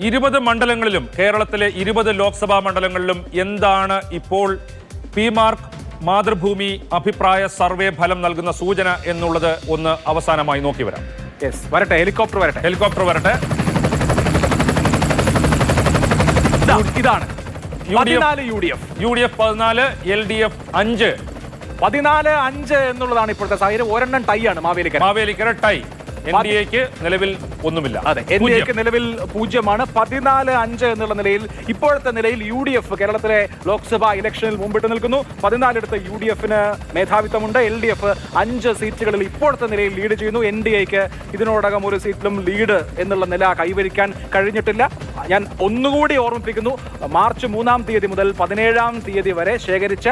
ഇരുപത് മണ്ഡലങ്ങളിലും കേരളത്തിലെ ഇരുപത് ലോക്സഭാ മണ്ഡലങ്ങളിലും എന്താണ് ഇപ്പോൾ പി മാർക്ക് മാതൃഭൂമി അഭിപ്രായ സർവേ ഫലം നൽകുന്ന സൂചന എന്നുള്ളത് ഒന്ന് അവസാനമായി നോക്കി വരാം. വരട്ടെ ഹെലികോപ്റ്റർ വരട്ടെ. ഹെലികോപ്റ്റർ വരട്ടെ. ഇതാ, ഇതാണ്. U D F U D F. പതിനാല് എൽ ഡി എഫ് അഞ്ച്. പതിനാല് അഞ്ച് എന്നുള്ളതാണ് ഇപ്പോഴത്തെ സാഹചര്യം. ഒരെണ്ണം ടൈ ആണ് Mavelikkara. Mavelikkara tie N D എക്ക് നിലവിൽ ഒന്നുമില്ല. അതെ എൻ ഡി എക്ക് നിലവിൽ പൂജ്യമാണ്. പതിനാല് അഞ്ച് എന്നുള്ള നിലയിൽ ഇപ്പോഴത്തെ നിലയിൽ യു ഡി എഫ് കേരളത്തിലെ ലോക്സഭാ ഇലക്ഷനിൽ മുമ്പിട്ട് നിൽക്കുന്നു. പതിനാലിടത്ത് യു ഡി എഫിന് മേധാവിത്വമുണ്ട്. എൽ ഡി എഫ് അഞ്ച് സീറ്റുകളിൽ ഇപ്പോഴത്തെ നിലയിൽ ലീഡ് ചെയ്യുന്നു. എൻ ഡി എക്ക് ഇതിനോടകം ഒരു സീറ്റിലും ലീഡ് എന്നുള്ള നില കൈവരിക്കാൻ കഴിഞ്ഞിട്ടില്ല. ഞാൻ ഒന്നുകൂടി ഓർമ്മിപ്പിക്കുന്നു. മാർച്ച് മൂന്നാം തീയതി മുതൽ പതിനേഴാം തീയതി വരെ ശേഖരിച്ച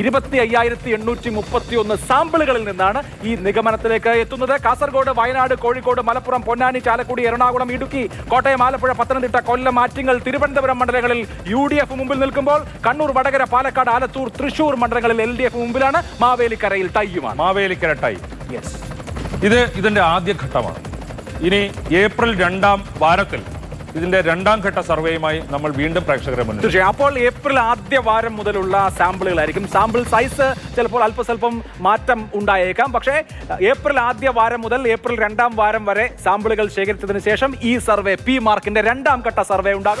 ഇരുപത്തി അയ്യായിരത്തി എണ്ണൂറ്റി മുപ്പത്തി ഒന്ന് സാമ്പിളുകളിൽ നിന്നാണ് ഈ നിഗമനത്തിലേക്ക് എത്തുന്നത്. കാസർഗോഡ് വയനാട് കോഴിക്കോട് മലപ്പുറം പൊന്നാനി ചാലക്കുടി എറണാകുളം ഇടുക്കി കോട്ടയം ആലപ്പുഴ പത്തനംതിട്ട കൊല്ലം ആറ്റിങ്ങൽ തിരുവനന്തപുരം മണ്ഡലങ്ങളിൽ യു ഡി എഫ് മുമ്പിൽ നിൽക്കുമ്പോൾ കണ്ണൂർ വടകര പാലക്കാട് ആലത്തൂർ തൃശൂർ മണ്ഡലങ്ങളിൽ എൽ ഡി എഫ് മുമ്പിലാണ് മാവേലിക്കരയിൽ തയ്യുമാണ് മാവേലിക്കര ടൈ യെസ് ഇത് ഇതിന്റെ ആദ്യ ഘട്ടമാണ് ഇനി ഏപ്രിൽ രണ്ടാം വാരത്തിൽ ഇതിന്റെ രണ്ടാം ഘട്ട സർവേയുമായി നമ്മൾ വീണ്ടും പ്രേക്ഷകരെ മുന്നിൽ തീർച്ചയായും. അപ്പോൾ ഏപ്രിൽ ആദ്യ വാരം മുതലുള്ള സാമ്പിളുകളായിരിക്കും. സാമ്പിൾ സൈസ് ചിലപ്പോൾ അല്പസ്വല്പം മാറ്റം ഉണ്ടായേക്കാം. പക്ഷേ ഏപ്രിൽ ആദ്യ വാരം മുതൽ ഏപ്രിൽ രണ്ടാം വാരം വരെ സാമ്പിളുകൾ ശേഖരിച്ചതിന് ശേഷം ഈ സർവേ പി മാർക്കിന്റെ രണ്ടാം ഘട്ട സർവേ ഉണ്ടാകും.